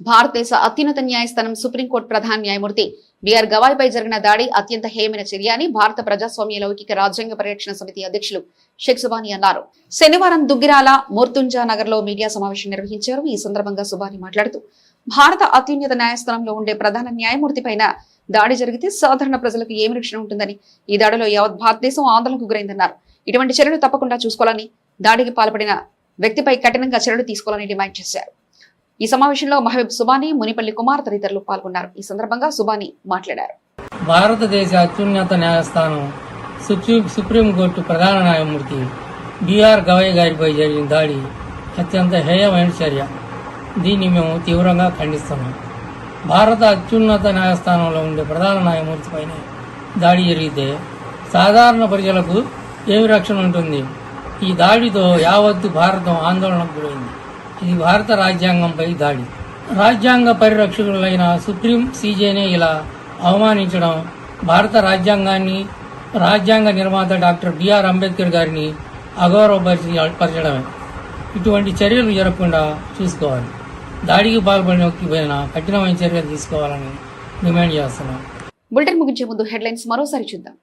భారతదేశ అత్యున్నత న్యాయస్థానం సుప్రీంకోర్టు ప్రధాన న్యాయమూర్తి బిఆర్ గవాయ్పై జరిగిన దాడి అత్యంత హేయమైన చర్య అని భారత ప్రజాస్వామ్య లౌకిక రాజ్యాంగ పరిరక్షణ సమితి అధ్యక్షులు షేక్ సుబాని అన్నారు. శనివారం దుగ్గిరాల మోర్తుంజా నగర్లో మీడియా సమావేశం నిర్వహించారు. ఈ సందర్భంగా సుబాని మాట్లాడుతూ భారత అత్యున్నత న్యాయస్థానంలో ఉండే ప్రధాన న్యాయమూర్తి పైన దాడి జరిగితే సాధారణ ప్రజలకు ఏమి రక్షణ ఉంటుందని ఈ దాడిలో యావత్ భారతదేశం ఆందోళనకు గురైందన్నారు. ఇటువంటి చర్యలు తప్పకుండా చూసుకోవాలని దాడికి పాల్పడిన వ్యక్తిపై కఠినంగా చర్యలు తీసుకోవాలని డిమాండ్ చేశారు. ఈ సమావేశంలో మహబూబ్ సుబానీ మునిపల్లి కుమార్ తదితరులు పాల్గొన్నారు. ఈ సందర్భంగా సుబానీ మాట్లాడారు. భారతదేశ అత్యున్నత న్యాయస్థానం సుప్రీం సుప్రీంకోర్టు ప్రధాన న్యాయమూర్తి బిఆర్ గవయ్ గారిపై జరిగిన దాడి అత్యంత హేయమైన చర్య. దీన్ని మేము తీవ్రంగా ఖండిస్తున్నాం. భారత అత్యున్నత న్యాయస్థానంలో ఉండే ప్రధాన న్యాయమూర్తిపైన దాడి జరిగితే సాధారణ ప్రజలకు ఏమి రక్షణ ఉంటుంది? ఈ దాడితో యావత్తు భారతం ఆందోళనకు గురైంది. ఇది భారత రాజ్యాంగంపై దాడి. రాజ్యాంగ పరిరక్షకులైన సుప్రీం సీజేనే ఇలా అవమానించడం భారత రాజ్యాంగాన్ని రాజ్యాంగ నిర్మాత డాక్టర్ బిఆర్ అంబేద్కర్ గారిని అగౌరవపరచడమే ఇటువంటి చర్యలు జరగకుండా చూసుకోవాలి. దాడికి పాల్పడిన కఠినమైన చర్యలు తీసుకోవాలని డిమాండ్ చేస్తున్నాం. బులెటిన్ ముగించే ముందు హెడ్లైన్స్ మరోసారి చూద్దాం.